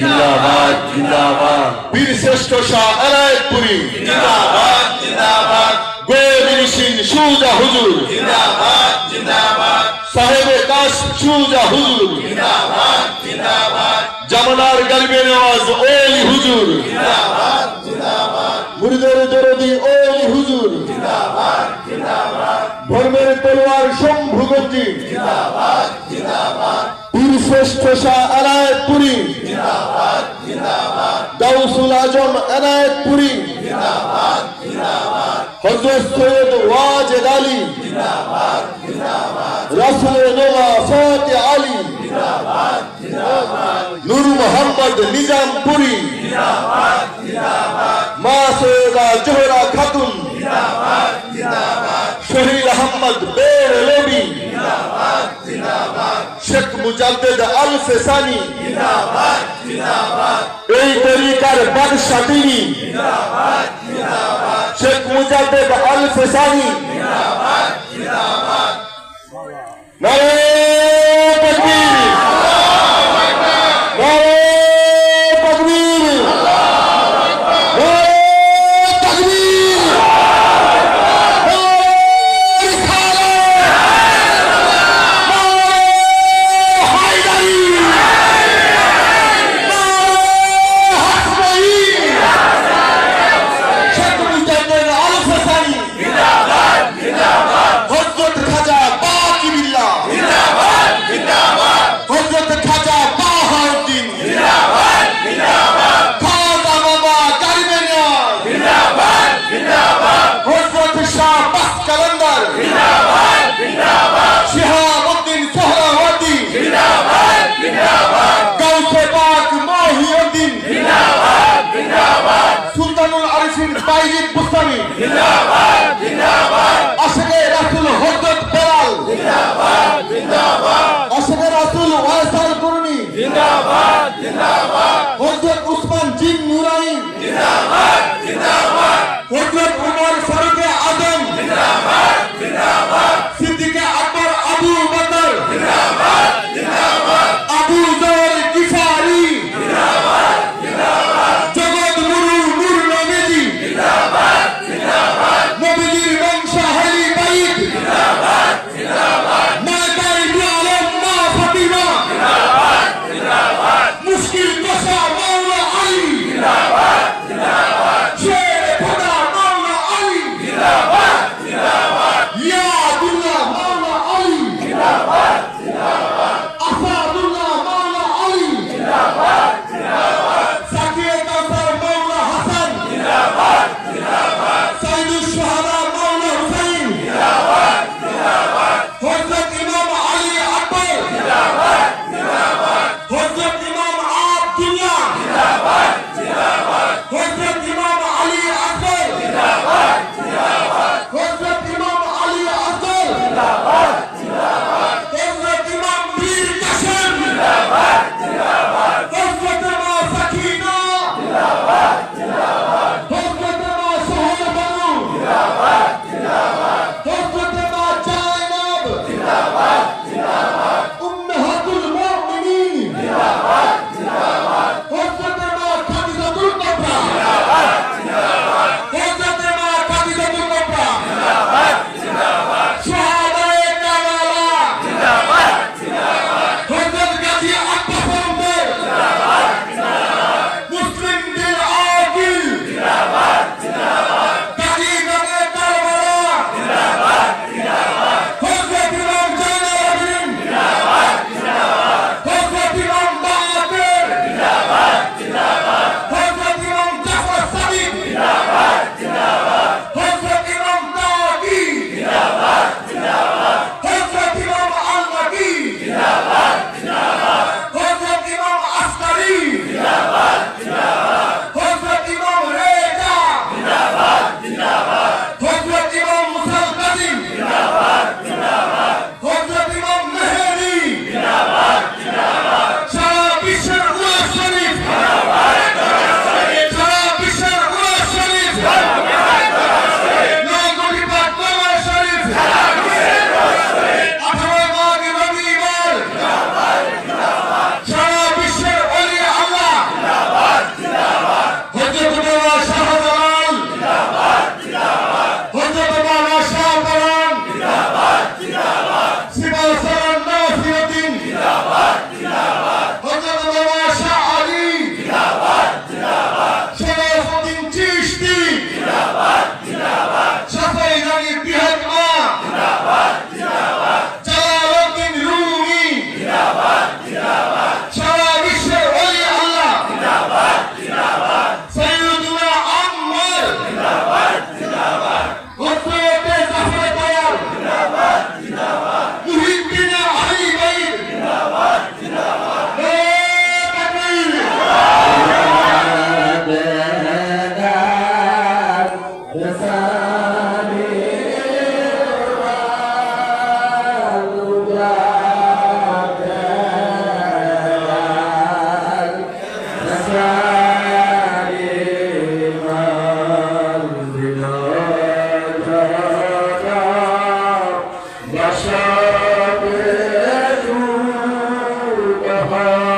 জিন্দাবাদ জিন্দাবাদ। বীর শ্রেষ্ঠ শাহ জিন্দাবাদ জিন্দাবাদ। সিং সুজা হুজুর। জিন্দাবাদ জিন্দাবাদ। সাহেবে কাশ সুজা হুজুর। জিন্দাবাদ জিন্দাবাদ। জামানার গরিবে নওয়াজ ওলি হুজুর। জিন্দাবাদ জিন্দাবাদ। মুরিদের দরদি ওলি হুজুর। জিন্দাবাদ জিন্দাবাদ। ধর্মের তলোয়ার শম্ভু গঞ্জি জিন্দাবাদ জিন্দাবাদ। বীর শ্রেষ্ঠ শাহ এনায়তপুরী। গাউসুল আজম এনায়তপুরী। হজরত সৈয়দ ওয়াজেদ আলী। রাসুল নোমা ফতে আলী। নূর মোহাম্মদ নিজামপুরী। জিন্দাবাদ মুজাদ্দেদ আল ফেসানি জিন্দাবাদ জিন্দাবাদ এই তরিকার বাদশা তিনি জিন্দাবাদ জিন্দাবাদ শেখ মুজাদ্দেদ আল ফেসানি। জিন্দাবাদ জিন্দাবাদ নারে তাকবীর Yeah.